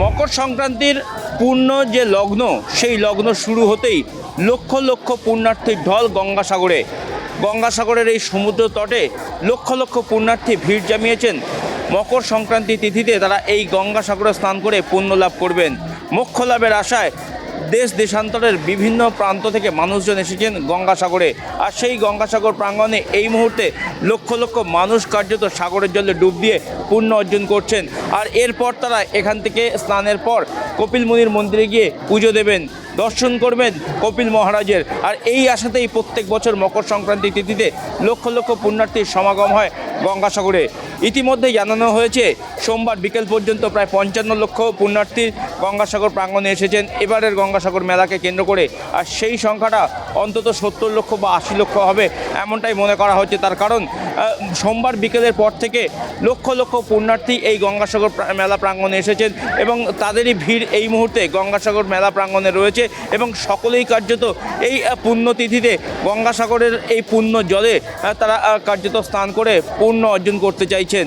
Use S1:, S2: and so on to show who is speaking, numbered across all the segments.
S1: মকর সংক্রান্তির পূর্ণ যে লগ্ন, সেই লগ্ন শুরু হতেই লক্ষ লক্ষ পুণ্যার্থীর ঢল গঙ্গাসাগরে। গঙ্গাসাগরের এই সমুদ্র তটে লক্ষ লক্ষ পুণ্যার্থী ভিড় জামিয়েছেন। মকর সংক্রান্তি তিথিতে তারা এই গঙ্গাসাগরে স্নান করে পুণ্য লাভ করবেন। মোক্ষ লাভের আশায় দেশ দেশান্তরের বিভিন্ন প্রান্ত থেকে মানুষজন এসেছেন গঙ্গাসাগরে। আর সেই গঙ্গাসাগর প্রাঙ্গণে এই মুহূর্তে লক্ষ লক্ষ মানুষ কার্যত সাগরের জলে ডুব দিয়ে পুণ্য অর্জন করছেন। আর এরপর তারা এখান থেকে স্নানের পর কপিল মুনির মন্দিরে গিয়ে পুজো দেবেন, দর্শন করবেন কপিল মহারাজের। আর এই আশাতেই প্রত্যেক বছর মকর সংক্রান্তি তিথিতে লক্ষ লক্ষ পুণ্যার্থীর সমাগম হয়। গঙ্গাসাগরে। ইতিমধ্যে জানানো হয়েছে, সোমবার বিকেল পর্যন্ত প্রায় পঞ্চান্ন লক্ষ পুণ্যার্থী গঙ্গাসাগর প্রাঙ্গণে এসেছেন। এবারের গঙ্গাসাগর মেলাকে কেন্দ্র করে আর সেই সংখ্যাটা অন্তত সত্তর লক্ষ বা আশি লক্ষ হবে এমনটাই মনে করা হচ্ছে। তার কারণ সোমবার বিকেলের পর থেকে লক্ষ লক্ষ পুণ্যার্থী এই গঙ্গাসাগর মেলা প্রাঙ্গণে এসেছেন এবং তাদেরই ভিড় এই মুহূর্তে গঙ্গাসাগর মেলা প্রাঙ্গণে রয়েছে এবং সকলেই কার্যত এই পুণ্যতিথিতে গঙ্গাসাগরের এই পুণ্য জলে তারা কার্যত স্নান করে পুণ্য অর্জন করতে চাইছেন।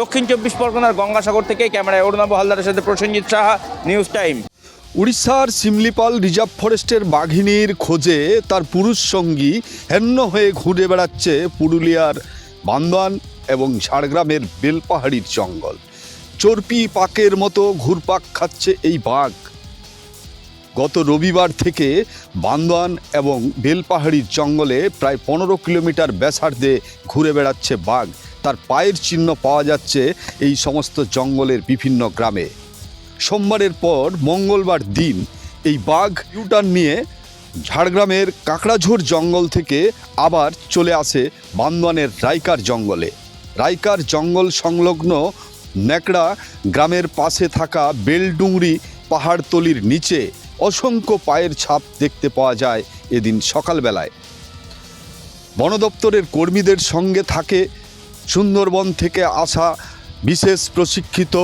S1: দক্ষিণ চব্বিশ পরগনার গঙ্গাসাগর থেকে ক্যামেরায় অরুণাভ হালদারের সাথে প্রসেনজিৎ সাহা নিউজ টাইম
S2: উড়িষ্যার সিমলিপাল রিজার্ভ ফরেস্টের বাঘিনীর খোঁজে তার পুরুষ সঙ্গী হেন্ন হয়ে ঘুরে বেড়াচ্ছে পুরুলিয়ার বান্দোয়ান এবং ঝাড়গ্রামের বেলপাহাড়ির জঙ্গল। চর্পি পাকের মতো ঘুরপাক খাচ্ছে এই বাঘ। গত রবিবার থেকে বান্দোয়ান এবং বেলপাহাড়ির জঙ্গলে প্রায় পনেরো কিলোমিটার ব্যাসার্ধে ঘুরে বেড়াচ্ছে বাঘ। তার পায়ের চিহ্ন পাওয়া যাচ্ছে এই সমস্ত জঙ্গলের বিভিন্ন গ্রামে। সোমবারের পর মঙ্গলবার দিন এই বাঘ ইউটার্ন নিয়ে ঝাড়গ্রামের কাঁকড়াঝোড় জঙ্গল থেকে আবার চলে আসে বান্দোয়ানের রাইকার জঙ্গলে। রাইকার জঙ্গল সংলগ্ন ন্যাকড়া গ্রামের পাশে থাকা বেলডুংরি পাহাড়তলির নিচে অসংখ্য পায়ের ছাপ দেখতে পাওয়া যায় এদিন সকালবেলায়। বন দপ্তরের কর্মীদের সঙ্গে থাকে সুন্দরবন থেকে আসা বিশেষ প্রশিক্ষিত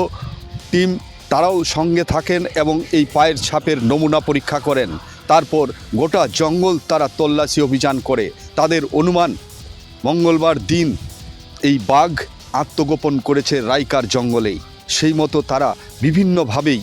S2: টিম। তারাও সঙ্গে থাকেন এবং এই পায়ের ছাপের নমুনা পরীক্ষা করেন। তারপর গোটা জঙ্গল তারা তল্লাশি অভিযান করে। তাদের অনুমান, মঙ্গলবার দিন এই বাঘ আত্মগোপন করেছে রাইকার জঙ্গলেই। সেই মতো তারা বিভিন্নভাবেই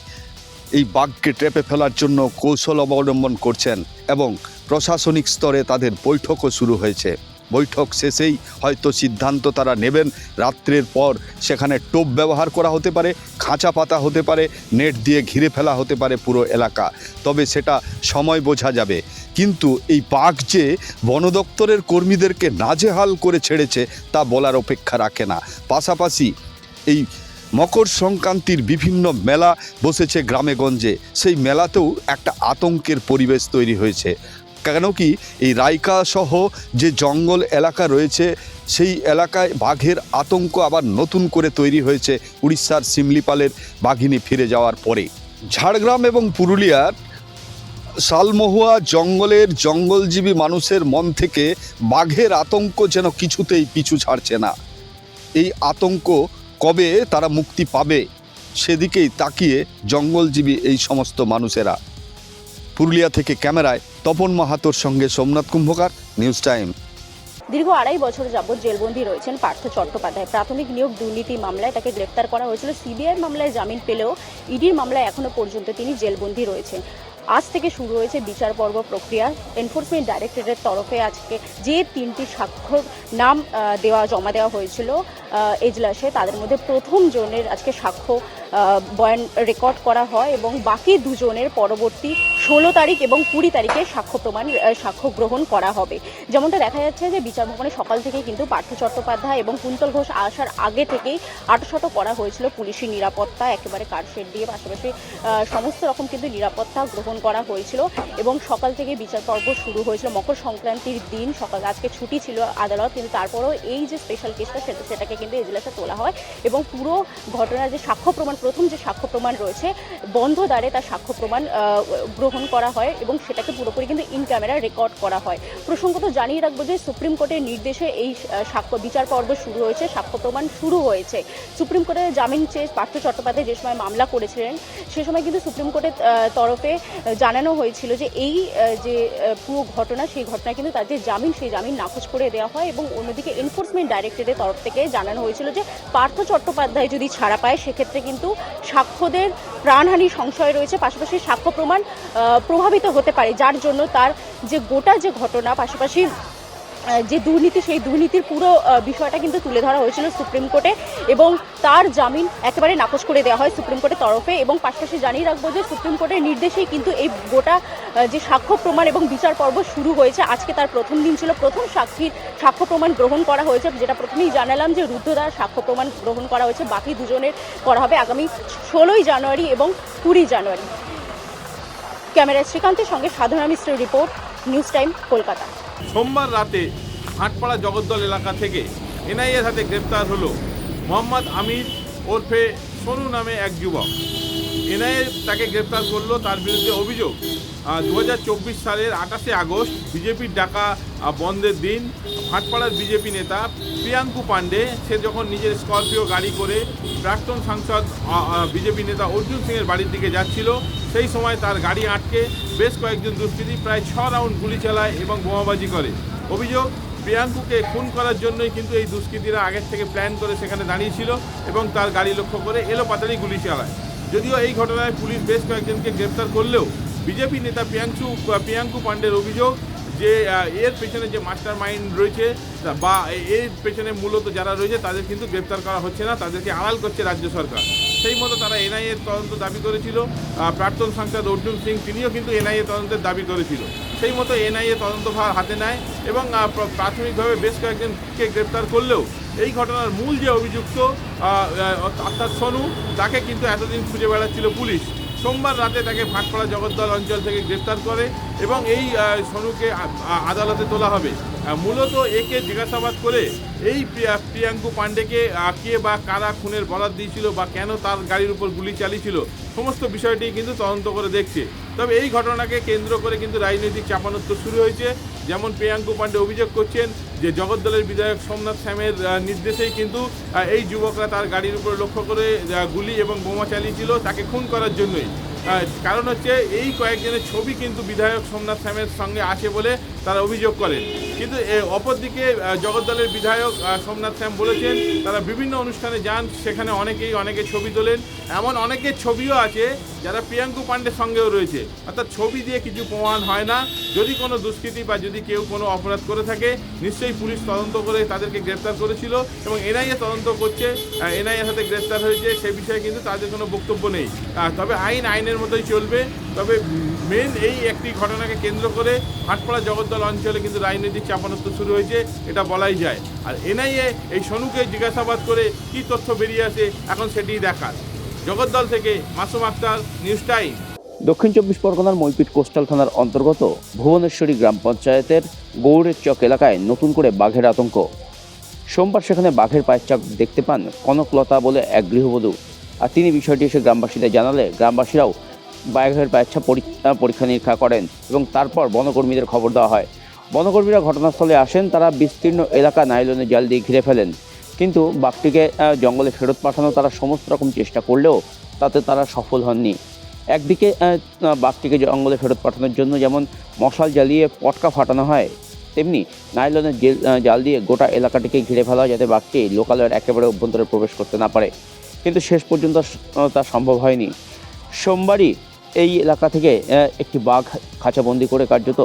S2: এই বাঘকে ট্রেপে ফেলার জন্য কৌশল অবলম্বন করছেন এবং প্রশাসনিক স্তরে তাদের বৈঠকও শুরু হয়েছে। বৈঠক শেষেই হয়তো সিদ্ধান্ত তারা নেবেন, রাত্রের পর সেখানে টোপ ব্যবহার করা হতে পারে, খাঁচা পাতা হতে পারে, নেট দিয়ে ঘিরে ফেলা হতে পারে পুরো এলাকা। তবে সেটা সময় বোঝা যাবে। কিন্তু এই বাঘ যে বন দপ্তরের কর্মীদেরকে নাজেহাল করে ছেড়েছে তা বলার অপেক্ষা রাখে না। পাশাপাশি এই মকর সংক্রান্তির বিভিন্ন মেলা বসেছে গ্রামে গঞ্জে সেই মেলাতেও একটা আতঙ্কের পরিবেশ তৈরি হয়েছে। কেন কি এই রাইকা সহ যে জঙ্গল এলাকা রয়েছে, সেই এলাকায় বাঘের আতঙ্ক আবার নতুন করে তৈরি হয়েছে উড়িষ্যার সিমলিপালের বাঘিনী ফিরে যাওয়ার পরে। ঝাড়গ্রাম এবং পুরুলিয়ার শালমহুয়া জঙ্গলের জঙ্গলজীবী মানুষের মন থেকে বাঘের আতঙ্ক যেন কিছুতেই পিছু ছাড়ছে না। এই আতঙ্ক কবে তারা মুক্তি পাবে সেদিকেই তাকিয়ে জঙ্গলজীবী এই সমস্ত মানুষেরা। পুরুলিয়া থেকে ক্যামেরায় তপন মাহাতোর সঙ্গে সোমনাথ কুম্ভকার, নিউজ টাইম।
S3: দীর্ঘ আড়াই বছর যাবৎ জেলবন্দি রয়েছেন পার্থ চট্টোপাধ্যায়। প্রাথমিক নিয়োগ দুর্নীতি মামলায় তাকে গ্রেপ্তার করা হয়েছিল। সিবিআই মামলায় জামিন পেলেও ইডির মামলায় এখনও পর্যন্ত তিনি জেলবন্দি রয়েছেন। আজ থেকে শুরু হয়েছে বিচার পর্ব প্রক্রিয়া। এনফোর্সমেন্ট ডাইরেক্টরেটের তরফে আজকে যে তিনটি স্বাক্ষর নাম দেওয়া, জমা দেওয়া হয়েছিল এজলাসে, তাদের মধ্যে প্রথম জনের আজকে সাক্ষ্য বয়ান রেকর্ড করা হয় এবং বাকি দুজনের পরবর্তী ষোলো তারিখ এবং কুড়ি তারিখে সাক্ষ্য প্রমাণ সাক্ষ্য গ্রহণ করা হবে। যেমনটা দেখা যাচ্ছে যে বিচার ভবনে সকাল থেকে কিন্তু পার্থ চট্টোপাধ্যায় এবং কুন্তল ঘোষ আসার আগে থেকেই আটশত করা হয়েছিল পুলিশি নিরাপত্তা, একেবারে কারশেড দিয়ে পাশাপাশি সমস্ত রকম কিন্তু নিরাপত্তা গ্রহণ করা হয়েছিল এবং সকাল থেকে বিচার পর্ব শুরু হয়েছিল। মকর সংক্রান্তির দিন সকাল, আজকে ছুটি ছিল আদালত, কিন্তু তারপরেও এই যে স্পেশাল কেসটা সেটা সেটাকে কিন্তু এজলাসে তোলা হয় এবং পুরো ঘটনার যে সাক্ষ্য প্রমাণ প্রথম যে সাক্ষ্য প্রমাণ রয়েছে, বন্ধ দ্বারে তার সাক্ষ্য প্রমাণ গ্রহণ করা হয় এবং সেটাকে পুরোপুরি কিন্তু ইন ক্যামেরা রেকর্ড করা হয়। প্রসঙ্গত জানিয়ে রাখব যে সুপ্রিম কোর্টের নির্দেশে এই সাক্ষ্য, বিচার পর্ব শুরু হয়েছে, সাক্ষ্য প্রমাণ শুরু হয়েছে। সুপ্রিম কোর্টের জামিন চেয়ে পার্থ চট্টোপাধ্যায় যে সময় মামলা করেছিলেন, সে সময় কিন্তু সুপ্রিম কোর্টের তরফে জানানো হয়েছিল যে এই যে পুরো ঘটনা, সেই ঘটনায় কিন্তু তার যে জামিন, সেই জামিন নাকচ করে দেওয়া হয় এবং অন্যদিকে এনফোর্সমেন্ট ডাইরেক্টরেটের তরফ থেকে জানানো হয়েছিল যে পার্থ চট্টোপাধ্যায় যদি ছাড়া পায়, সেক্ষেত্রে কিন্তু সাক্ষ্যদের প্রাণহানি সংশয় রয়েছে, পাশাপাশি সাক্ষ্য প্রমাণ প্রভাবিত হতে পারে, যার জন্য তার যে গোটা যে ঘটনা, পাশাপাশি যে দুর্নীতি, সেই দুর্নীতির পুরো বিষয়টা কিন্তু তুলে ধরা হয়েছিল সুপ্রিম কোর্টে এবং তার জামিন একেবারে নাকচ করে দেওয়া হয় সুপ্রিম কোর্টের তরফে এবং পাশাপাশি জানিয়ে রাখব যে সুপ্রিম কোর্টের নির্দেশেই কিন্তু এই গোটা যে সাক্ষ্য প্রমাণ এবং বিচার পর্ব শুরু হয়েছে। আজকে তার প্রথম দিন ছিল। প্রথম সাক্ষীর সাক্ষ্য প্রমাণ গ্রহণ করা হয়েছে। যেটা প্রথমেই জানালাম যে রুদ্ধদার সাক্ষ্য প্রমাণ গ্রহণ করা হয়েছে। বাকি দুজনের করা হবে আগামী ষোলোই জানুয়ারি এবং কুড়ি জানুয়ারি। ক্যামেরায় শ্রীকান্তের সঙ্গে সাধনা মিশ্রের রিপোর্ট, নিউজ টাইম, কলকাতা।
S4: সোমবার রাতে হাটপাড়া জগদ্দল এলাকা থেকে এনআইএর হাতে গ্রেপ্তার হলো মোহাম্মদ আমির ওরফে সোনু নামে এক যুবক। এনআইএ তাকে গ্রেপ্তার করল, তার বিরুদ্ধে অভিযোগ। দু হাজার চব্বিশ সালের আঠাশে আগস্ট বিজেপির ডাকা বন্ধের দিন ভাটপাড়ার বিজেপি নেতা প্রিয়াঙ্কু পাণ্ডে, সে যখন নিজের স্করপিও গাড়ি করে প্রাক্তন সাংসদ বিজেপি নেতা অর্জুন সিংয়ের বাড়ির দিকে যাচ্ছিল সেই সময় তার গাড়ি আটকে বেশ কয়েকজন দুষ্কৃতী প্রায় ছ রাউন্ড গুলি চালায় এবং বোমাবাজি করে। অভিযোগ, প্রিয়াঙ্কুকে খুন করার জন্যই কিন্তু এই দুষ্কৃতীরা আগের থেকে প্ল্যান করে সেখানে দাঁড়িয়েছিল এবং তার গাড়ি লক্ষ্য করে এলো পাতারি গুলি চালায়। যদিও এই ঘটনায় পুলিশ বেশ কয়েকজনকে গ্রেপ্তার করলেও বিজেপি নেতা প্রিয়াঙ্কু প্রিয়াঙ্কু পাণ্ডের অভিযোগ যে এর পেছনে যে মাস্টার মাইন্ড রয়েছে, বা এর পেছনে মূলত যারা রয়েছে, তাদের কিন্তু গ্রেপ্তার করা হচ্ছে না, তাদেরকে আড়াল করছে রাজ্য সরকার। সেই মতো তারা এনআইএর তদন্ত দাবি করেছিল প্রাক্তন সাংসদ অর্জুন সিং, তিনিও কিন্তু এনআইএ তদন্তের দাবি করেছিল। সেই মতো এনআইএ তদন্তভার হাতে নেয় এবং প্রাথমিকভাবে বেশ কয়েকজনকে গ্রেপ্তার করলেও এই ঘটনার মূল যে অভিযুক্ত অর্থাৎ সোনু, তাকে কিন্তু এতদিন খুঁজে বেড়াচ্ছিল পুলিশ। সোমবার রাতে তাকে ফাঁকপাড়া জগদ্দল অঞ্চল থেকে গ্রেফতার করে এবং এই সনুকে আদালতে তোলা হবে। মূলত একে জিজ্ঞাসাবাদ করে এই প্রিয়াঙ্কু পাণ্ডেকে কে বা কারা খুনের বরাদ দিয়েছিল বা কেন তার গাড়ির উপর গুলি চালিয়েছিল, সমস্ত বিষয়টি কিন্তু তদন্ত করে দেখছে। তবে এই ঘটনাকে কেন্দ্র করে কিন্তু রাজনৈতিক চাপানোত্তর শুরু হয়েছে। যেমন প্রিয়াঙ্কু পাণ্ডে অভিযোগ করছেন যে জগদ্দলের বিধায়ক সোমনাথ শ্যামের নির্দেশেই কিন্তু এই যুবকরা তার গাড়ির উপর লক্ষ্য করে গুলি এবং বোমা চালিয়েছিল তাকে খুন করার জন্যই। কারণ হচ্ছে এই কয়েকজনের ছবি কিন্তু বিধায়ক সোমনাথ শ্যামের সঙ্গে আছে বলে তারা অভিযোগ করেন। কিন্তু অপরদিকে জগদ্দলের বিধায়ক সোমনাথ শ্যাম বলেছেন, তারা বিভিন্ন অনুষ্ঠানে যান, সেখানে অনেকেই অনেকে ছবি তোলেন। এমন অনেকের ছবিও আছে, যারা প্রিয়াঙ্কু পাণ্ডের সঙ্গেও রয়েছে। অর্থাৎ ছবি দিয়ে কিছু প্রমাণ হয় না। যদি কোনো দুষ্কৃতি বা যদি কেউ কোনো অপরাধ করে থাকে, নিশ্চয়ই পুলিশ তদন্ত করে তাদেরকে গ্রেপ্তার করেছিল এবং এনআইএ তদন্ত করছে। এনআইএর হাতে গ্রেপ্তার হয়েছে, সে বিষয়ে কিন্তু তাদের কোনো বক্তব্য নেই। তবে আইন, আইনের মতোই চলবে। তবে মেন এই একটি ঘটনাকে কেন্দ্র করে হাটপাড়া জগদ্দল অঞ্চলে কিন্তু রাজনৈতিক চাপানোত্তর শুরু হয়েছে, এটা বলাই যায়। আর এনআইএ এই সনুকে জিজ্ঞাসাবাদ করে কি তথ্য বেরিয়ে আসে, এখন সেটি দেখার। জগদ্দল থেকে মাসুম আক্তার, নিউজ টাইম।
S1: দক্ষিণ চব্বিশ পরগনার মৈপিট কোস্টাল থানার অন্তর্গত ভুবনেশ্বরী গ্রাম পঞ্চায়েতের গৌড়ের চক এলাকায় নতুন করে বাঘের আতঙ্ক। সোমবার সেখানে বাঘের পায়ের চাপ দেখতে পান কনকলতা বলে এক গৃহবধূ। আর তিনি বিষয়টি এসে গ্রামবাসীদের জানালে, গ্রামবাসীরাও বাঘের পায়ের ছাপ পরী- আহ, পরীক্ষা নিরীক্ষা করেন এবং তারপর বনকর্মীদের খবর দেওয়া হয়। বনকর্মীরা ঘটনাস্থলে আসেন তারা বিস্তীর্ণ এলাকা নাইলনের জাল দিয়ে ঘিরে ফেলেন। কিন্তু বাঘটিকে জঙ্গলে ফেরত পাঠানো তারা সমস্ত রকম চেষ্টা করলেও তাতে তারা সফল হননি। একদিকে বাঘটিকে জঙ্গলে ফেরত পাঠানোর জন্য যেমন মশাল জ্বালিয়ে পটকা ফাটানো হয় তেমনি নাইলনের জেল জাল দিয়ে গোটা এলাকাটিকে ঘিরে ফেলা হয় যাতে বাঘটি লোকালয়ের একেবারে অভ্যন্তরে প্রবেশ করতে না পারে। কিন্তু শেষ পর্যন্ত তা সম্ভব হয়নি। সোমবারই এই এলাকা থেকে একটি বাঘ খাঁচাবন্দি করে কার্যত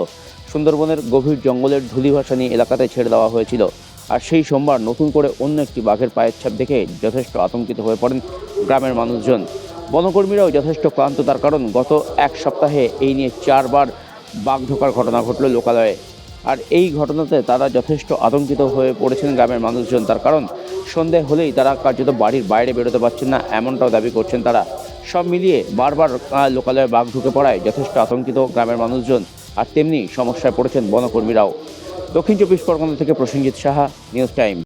S1: সুন্দরবনের গভীর জঙ্গলের ধূলিভাষা নিয়ে এলাকাতে ছেড়ে দেওয়া হয়েছিল। আর সেই সোমবার নতুন করে অন্য একটি বাঘের পায়ের ছাপ দেখে যথেষ্ট আতঙ্কিত হয়ে পড়েন গ্রামের মানুষজন। বনকর্মীরাও যথেষ্ট ক্লান্ত, তার কারণ গত এক সপ্তাহে এই নিয়ে চারবার বাঘ ঢোকার ঘটনা ঘটল লোকালয়ে। আর এই ঘটনাতে তারা যথেষ্ট আতঙ্কিত হয়ে পড়েছেন গ্রামের মানুষজন, তার কারণ সন্ধে হলেই তারা কার্যত বাড়ির বাইরে বেরোতে পারছেন না, এমনটাও দাবি করছেন তারা। সব মিলিয়ে বারবার লোকালয়ে বাঘ ঢুকে পড়ায় যথেষ্ট আতঙ্কিত গ্রামের মানুষজন। আর তেমনি সমস্যায় পড়েছেন বনকর্মীরাও। দক্ষিণ চব্বিশ পরগনা থেকে প্রসেনজিৎ সাহা, নিউজ টাইম।